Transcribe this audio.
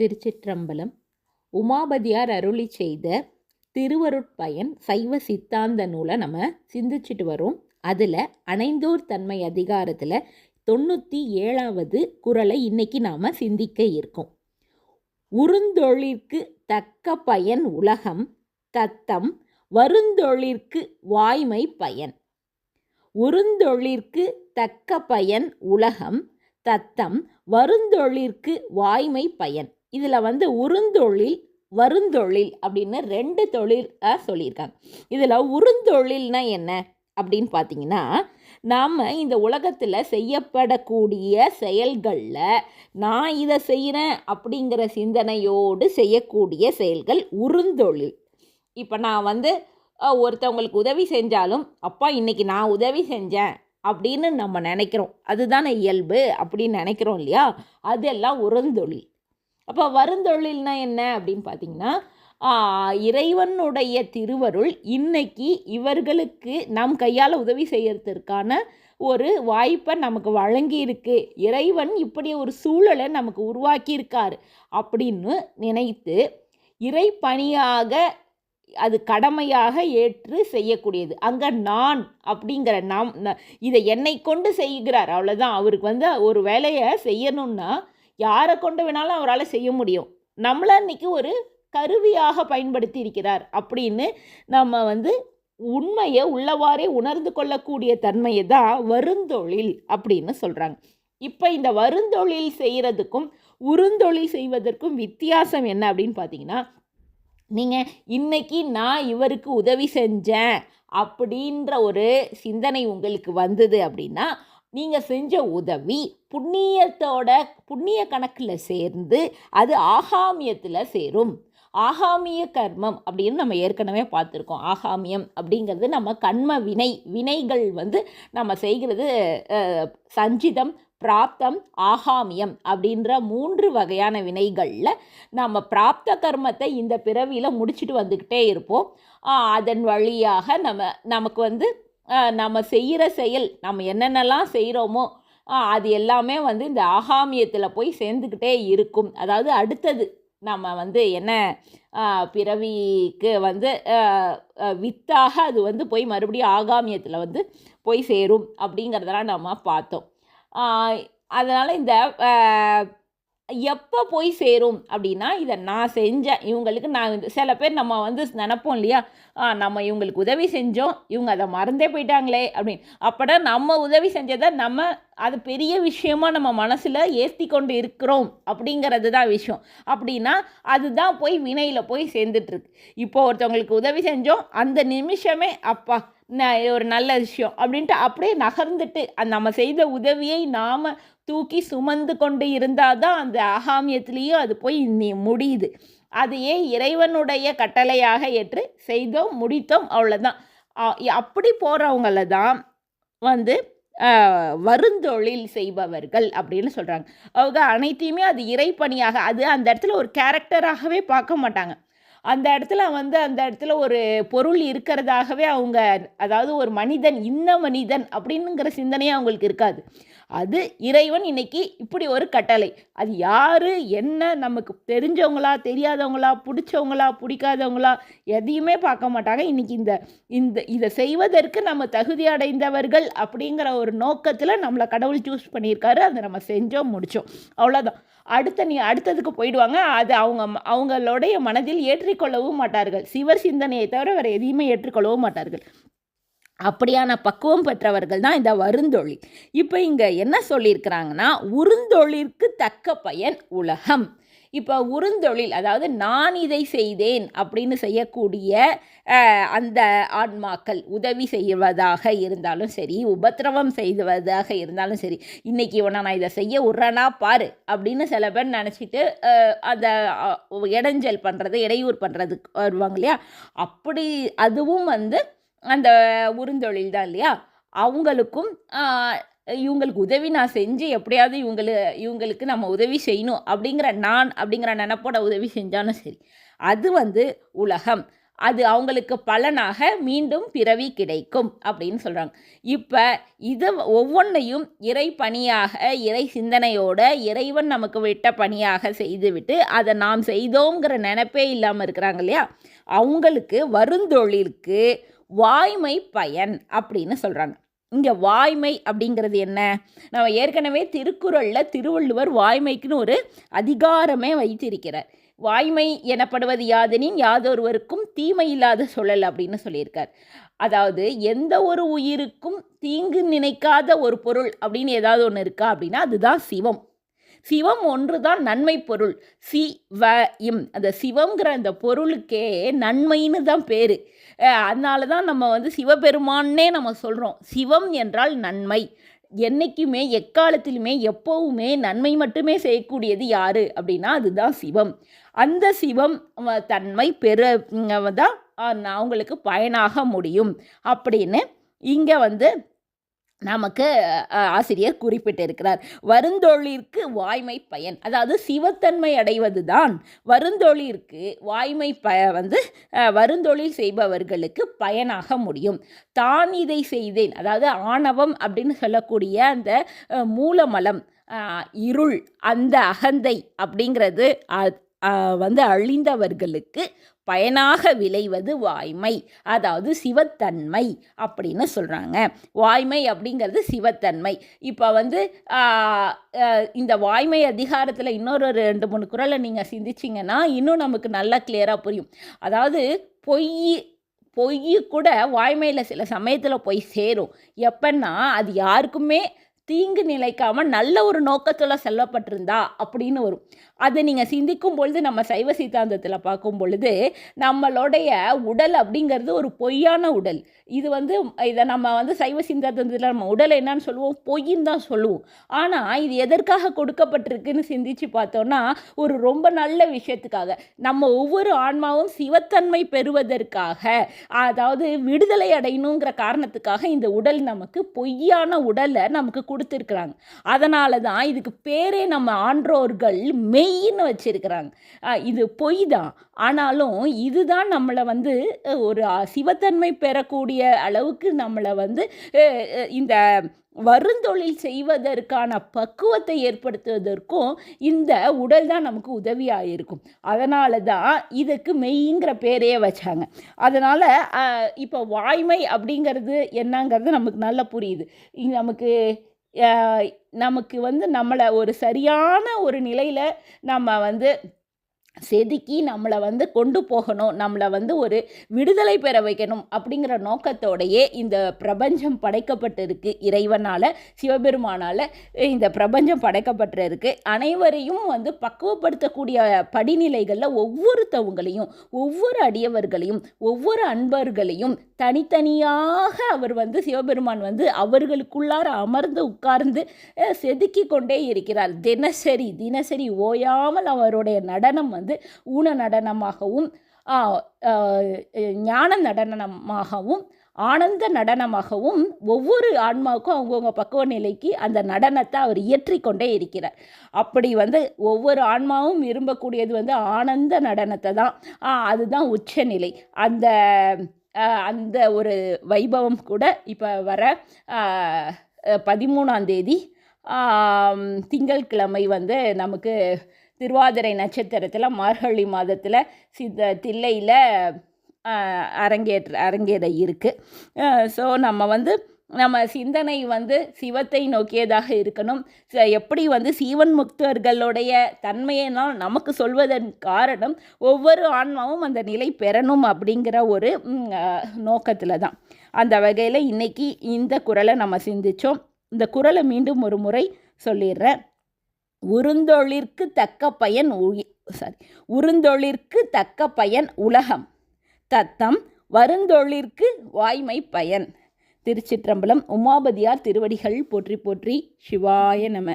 திருச்சிற்றம்பலம். உமாபதியார் அருளி செய்த திருவருட்பயன் சைவ சித்தாந்த நூலை நம்ம சிந்திச்சுட்டு வரோம். அதில் அணைந்தோர் தன்மை அதிகாரத்தில் தொண்ணூற்றி ஏழாவது குறளை இன்னைக்கு நாம் சிந்திக்க இருக்கோம். உருந்தொழிற்கு தக்க பயன் உலகம் தத்தம் வருந்தொழிற்கு வாய்மை பயன். உருந்தொழிற்கு தக்க பயன் உலகம் தத்தம் வருந்தொழிற்கு வாய்மை பயன். இதில் வந்து உருந்தொழில் வருந்தொழில் அப்படின்னு ரெண்டு தொழில் சொல்லியிருக்காங்க. இதில் உருந்தொழில்னா என்ன அப்படின்னு பார்த்தீங்கன்னா நாம் இந்த உலகத்தில் செய்யப்படக்கூடிய செயல்களில் நான் இதை செய்கிறேன் அப்படிங்கிற சிந்தனையோடு செய்யக்கூடிய செயல்கள் உருந்தொழில். இப்போ நான் வந்து ஒருத்தவங்களுக்கு உதவி செஞ்சாலும் அப்பா இன்னைக்கு நான் உதவி செஞ்சேன் அப்படின்னு நம்ம நினைக்கிறோம். அதுதானே இயல்பு அப்படின்னு நினைக்கிறோம் இல்லையா? அதெல்லாம் உருந்தொழில். அப்போ வருந்தொழில்னா என்ன அப்படின்னு பார்த்தீங்கன்னா இறைவனுடைய திருவருள் இன்னைக்கு இவர்களுக்கு நம் கையால் உதவி செய்கிறதுக்கான ஒரு வாய்ப்பை நமக்கு வழங்கியிருக்கு. இறைவன் இப்படி ஒரு சூழலை நமக்கு உருவாக்கியிருக்காரு அப்படின்னு நினைத்து இறை பணியாக அது கடமையாக ஏற்று செய்யக்கூடியது. அங்கே நான் அப்படிங்கிற நாம் இதை என்னை கொண்டு செய்கிறார். அவ்வளோதான் அவருக்கு வந்து ஒரு வேலையை செய்யணும்னா யாரை கொண்டு வேணாலும் அவரால் செய்ய முடியும். நம்மளை இன்னைக்கு ஒரு கருவியாக பயன்படுத்தி இருக்கிறார். அப்படின்னு நம்ம வந்து உண்மையை உள்ளவாறே உணர்ந்து கொள்ளக்கூடிய தன்மையை தான் வருந்தொழில் அப்படின்னு சொல்கிறாங்க இப்போ இந்த வருந்தொழில் செய்கிறதுக்கும் உருந்தொழில் செய்வதற்கும் வித்தியாசம் என்ன அப்படின்னு பார்த்தீங்கன்னா நீங்கள் இன்னைக்கு நான் இவருக்கு உதவி செஞ்சேன் அப்படின்ற ஒரு சிந்தனை உங்களுக்கு வந்தது அப்படின்னா நீங்கள் செஞ்ச உதவி புண்ணியத்தோட புண்ணிய கணக்கில் சேர்ந்து அது ஆகாமியத்தில் சேரும். ஆகாமிய கர்மம் அப்படின்னு நம்ம ஏற்கனவே பார்த்துருக்கோம். ஆகாமியம் அப்படிங்கிறது நம்ம கண்ம வினை வினைகள் வந்து நம்ம செய்கிறது சஞ்சிதம் பிராப்தம் ஆகாமியம் அப்படின்ற மூன்று வகையான வினைகளில் நம்ம பிராப்த கர்மத்தை இந்த பிறவியில் முடிச்சுட்டு வந்துக்கிட்டே இருப்போம். அதன் வழியாக நம்ம நமக்கு வந்து நம்ம செய்கிற செயல் நம்ம என்னென்னலாம் செய்கிறோமோ அது எல்லாமே வந்து இந்த ஆகாமியத்தில் போய் சேர்ந்துக்கிட்டே இருக்கும். அதாவது அடுத்தது நம்ம வந்து என்ன பிறவிக்கு வந்து வித்தாக அது வந்து போய் மறுபடியும் ஆகாமியத்தில் வந்து போய் சேரும் அப்படிங்கிறதெல்லாம் நம்ம பார்த்தோம். அதனால் இந்த எப்போ போய் சேரும் அப்படின்னா இதை நான் செஞ்சேன். இவங்களுக்கு நான் சில பேர் நம்ம வந்து நினப்போம் இல்லையா? ஆ, நம்ம இவங்களுக்கு உதவி செஞ்சோம். இவங்க அதை மறந்தே போயிட்டாங்களே அப்படின்னு. அப்படா நம்ம உதவி செஞ்சதை நம்ம அது பெரிய விஷயமா நம்ம மனசில் ஏற்றி கொண்டு இருக்கிறோம் அப்படிங்கிறது தான் விஷயம். அப்படின்னா அதுதான் போய் வினையில் போய் சேர்ந்துட்டுருக்கு இப்போ ஒருத்தவங்களுக்கு உதவி செஞ்சோம். அந்த நிமிஷமே அப்பா ஒரு நல்ல விஷயம் அப்படின்ட்டு அப்படியே நகர்ந்துட்டு நம்ம செய்த உதவியை நாம் தூக்கி சுமந்து கொண்டு இருந்தால் தான் அந்த ஆகாமியத்திலேயும் அது போய் நீ முடியுது. அதையே இறைவனுடைய கட்டளையாக ஏற்று செய்தோம் முடித்தோம் அவ்வளோதான் அப்படி போகிறவங்கள தான் வந்து வருந்தொழில் செய்பவர்கள் அப்படின்னு சொல்கிறாங்க அவங்க அனைத்தையுமே அது இறைப்பணியாக அது அந்த இடத்துல ஒரு கேரக்டராகவே பார்க்க மாட்டாங்க. அந்த இடத்துல வந்து அந்த இடத்துல ஒரு பொருள் இருக்கிறதாகவே அவங்க அதாவது ஒரு மனிதன் இன்ன மனிதன் அப்படின்னுங்கிற சிந்தனையே அவங்களுக்கு இருக்காது. அது இறைவன் இன்னைக்கு இப்படி ஒரு கட்டளை. அது யார் என்ன நமக்கு தெரிஞ்சவங்களா தெரியாதவங்களா பிடிச்சவங்களா பிடிக்காதவங்களா எதையுமே பார்க்க மாட்டாங்க. இன்றைக்கி இந்த இந்த இதை செய்வதற்கு நம்ம தகுதி அடைந்தவர்கள் அப்படிங்கிற ஒரு நோக்கத்தில் நம்மளை கடவுள் சூஸ் பண்ணியிருக்காரு. அதை நம்ம செஞ்சோம் முடித்தோம் அவ்வளோதான் அடுத்த நீ அடுத்ததுக்கு போயிடுவாங்க. அது அவங்க அவங்களுடைய மனதில் ஏற்றிக்கொள்ளவும் மாட்டார்கள். சிவர் சிந்தனையை தவிர வேறு எதையுமே ஏற்றுக்கொள்ளவும் மாட்டார்கள். அப்படியான பக்குவம் பெற்றவர்கள் தான் இந்த வருந்தொழில். இப்போ இங்கே என்ன சொல்லியிருக்கிறாங்கன்னா உருந்தொழிற்கு தக்க பயன் உலகம். இப்போ உருந்தொழில் அதாவது நான் இதை செய்தேன் அப்படின்னு செய்யக்கூடிய அந்த ஆன்மாக்கள் உதவி செய்வதாக இருந்தாலும் சரி உபத்திரவம் செய்வதாக இருந்தாலும் சரி இன்றைக்கி இவனை நான் இதை செய்ய உர்றனா பாரு அப்படின்னு சில பேர் நினச்சிட்டு அந்த இடைஞ்சல் பண்ணுறது இடையூறு பண்ணுறதுக்கு வருவாங்க இல்லையா? அப்படி அதுவும் வந்து அந்த உருந்தொழில் தான் இல்லையா அவங்களுக்கும் இவங்களுக்கு உதவி நான் செஞ்சு எப்படியாவது இவங்களு இவங்களுக்கு நம்ம உதவி செய்யணும் அப்படிங்கிற நான் அப்படிங்கிற நினப்போட உதவி செஞ்சாலும் சரி. அது வந்து உலகம். அது அவங்களுக்கு பலனாக மீண்டும் பிறவி கிடைக்கும் அப்படின்னு சொல்கிறாங்க இப்போ இது ஒவ்வொன்றையும் இறை பணியாக இறை சிந்தனையோட இறைவன் நமக்கு விட்ட பணியாக செய்துவிட்டு அதை நாம் செய்தோங்கிற நினப்பே இல்லாமல் இருக்கிறாங்க இல்லையா? அவங்களுக்கு வருந்தொழிலுக்கு வாய்மை பயன் அப்படின்னு சொல்கிறாங்க இங்கே வாய்மை அப்படிங்கிறது என்ன? நம்ம ஏற்கனவே திருக்குறளில் திருவள்ளுவர் வாய்மைக்குன்னு ஒரு அதிகாரமே வைத்திருக்கிறார். வாய்மை எனப்படுவது யாதெனின் யாதொருவருக்கும் தீமை இல்லாத சொல்லல் அப்படின்னு சொல்லியிருக்கார். அதாவது எந்த ஒரு உயிருக்கும் தீங்கு நினைக்காத ஒரு பொருள் அப்படின்னு ஏதாவது ஒன்று இருக்கா அப்படின்னா அதுதான் சிவம். சிவம் ஒன்று தான் நன்மை பொருள். சி வ இம். அந்த சிவங்கிற அந்த பொருளுக்கே நன்மைன்னு தான் பேர். அதனால தான் நம்ம வந்து சிவபெருமான்னே நம்ம சொல்கிறோம் சிவம் என்றால் நன்மை. என்றைக்குமே எக்காலத்திலுமே எப்போவுமே நன்மை மட்டுமே செய்யக்கூடியது யார்? அப்படின்னா அதுதான் சிவம். அந்த சிவம் தன்மை பெற தான் அவங்களுக்கு பயனாக முடியும். அப்படின்னு இங்கே வந்து நமக்கு ஆசிரியர் குறிப்பிட்டிருக்கிறார். வருந்தொழிற்கு வாய்மை பயன். அதாவது சிவத்தன்மை அடைவது தான் வருந்தொழிற்கு வாய்மை ப வந்து வருந்தொழில் செய்பவர்களுக்கு பயனாக முடியும். தான் இதை செய்தேன். அதாவது ஆணவம் அப்படின்னு சொல்லக்கூடிய அந்த மூலமலம் இருள் அந்த அகந்தை அப்படிங்கிறது வந்து அழிந்தவர்களுக்கு பயனாக விளைவது வாய்மை. அதாவது சிவத்தன்மை அப்படின்னு சொல்கிறாங்க வாய்மை அப்படிங்கிறது சிவத்தன்மை. இப்போ வந்து இந்த வாய்மை அதிகாரத்தில் இன்னொரு ரெண்டு மூணு குரலை நீங்கள் சிந்திச்சிங்கன்னா இன்னும் நமக்கு நல்லா கிளியராக புரியும். அதாவது பொய் பொய் கூட வாய்மையில் சில சமயத்தில் போய் சேரும். எப்பன்னா அது யாருக்குமே தீங்கு நிலைக்காமல் நல்ல ஒரு நோக்கத்தில் செல்லப்பட்டிருந்தா அப்படின்னு வரும். அதை நீங்கள் சிந்திக்கும் பொழுது நம்ம சைவ சித்தாந்தத்தில் பார்க்கும் பொழுது நம்மளுடைய உடல் அப்படிங்கிறது ஒரு பொய்யான உடல். இது வந்து இதை நம்ம வந்து சைவ சிந்தாந்தத்தில் நம்ம உடல் என்னன்னு சொல்லுவோம் பொய்ன்னு தான் சொல்லுவோம். ஆனால் இது எதற்காக கொடுக்கப்பட்டிருக்குன்னு சிந்திச்சு பார்த்தோன்னா ஒரு ரொம்ப நல்ல விஷயத்துக்காக. நம்ம ஒவ்வொரு ஆன்மாவும் சிவத்தன்மை பெறுவதற்காக அதாவது விடுதலை அடையணுங்கிற காரணத்துக்காக இந்த உடல் நமக்கு பொய்யான உடலை நமக்கு கொடுத்துருக்குறாங்க. அதனால தான் இதுக்கு பேரே நம்ம ஆன்றோர்கள் மே மெய்ன்னு வச்சுருக்கிறாங்க. இது பொய் தான். ஆனாலும் இதுதான் நம்மளை வந்து ஒரு சிவத்தன்மை பெறக்கூடிய அளவுக்கு நம்மளை வந்து இந்த வருந்தொழில் செய்வதற்கான பக்குவத்தை ஏற்படுத்துவதற்கும் இந்த உடல் தான் நமக்கு உதவியாக இருக்கும் அதனால தான் இதுக்கு மெய்ங்கிற பேரே வச்சாங்க. அதனால் இப்போ வாய்மை அப்படிங்கிறது என்னங்கிறது நமக்கு நல்லா புரியுது. நமக்கு நமக்கு வந்து நம்மளை ஒரு சரியான ஒரு நிலையில் நம்ம வந்து செதுக்கி நம்மளை வந்து கொண்டு போகணும் நம்மளை வந்து ஒரு விடுதலை பெற வைக்கணும் அப்படிங்கிற நோக்கத்தோடையே இந்த பிரபஞ்சம் படைக்கப்பட்டிருக்கு இறைவனால் சிவபெருமானால் இந்த பிரபஞ்சம் படைக்கப்பட்டிருக்கு. அனைவரையும் வந்து பக்குவப்படுத்தக்கூடிய படிநிலைகளில் ஒவ்வொருத்தவங்களையும் ஒவ்வொரு அடியவர்களையும் ஒவ்வொரு அன்பர்களையும் தனித்தனியாக அவர் வந்து சிவபெருமான் வந்து அவர்களுக்குள்ளார அமர்ந்து உட்கார்ந்து செதுக்கி கொண்டே இருக்கிறார். தினசரி தினசரி ஓயாமல் அவருடைய நடனம் வந்து வந்து ஊன நடனமாகவும் ஞான நடனமாகவும் ஆனந்த நடனமாகவும் ஒவ்வொரு ஆன்மாவுக்கும் அவங்கவுங்க பக்குவ நிலைக்கு அந்த நடனத்தை அவர் இயற்றிக்கொண்டே இருக்கிறார். அப்படி வந்து ஒவ்வொரு ஆன்மாவும் விரும்பக்கூடியது வந்து ஆனந்த நடனத்தை தான். அதுதான் உச்சநிலை. அந்த அந்த ஒரு வைபவம் கூட இப்போ வர பதிமூணாம் தேதி திங்கட்கிழமை வந்து நமக்கு திருவாதிரை நட்சத்திரத்தில் மார்கழி மாதத்தில் சித்த தில்லையில் அரங்கேற்ற அரங்கேற இருக்குது ஸோ நம்ம வந்து நம்ம சிந்தனை வந்து சிவத்தை நோக்கியதாக இருக்கணும். எப்படி வந்து சீவன் முக்தர்களுடைய தன்மையினால் நமக்கு சொல்வதன் காரணம் ஒவ்வொரு ஆன்மாவும் அந்த நிலை பெறணும் அப்படிங்கிற ஒரு நோக்கத்தில் தான். அந்த வகையில் இன்றைக்கி இந்த குரலை நம்ம சிந்தித்தோம் இந்த குரலை மீண்டும் ஒரு முறை சொல்லிடுறேன். உருந்தொழிற்கு தக்க பயன் சாரி உருந்தொழிற்கு தக்க பயன் உலகம். தத்தம் வருந்தொழிற்கு வாய்மை பயன். திருச்சிற்றம்பலம் உமாபதியார் திருவடிகள் போற்றி போற்றி சிவாய நம.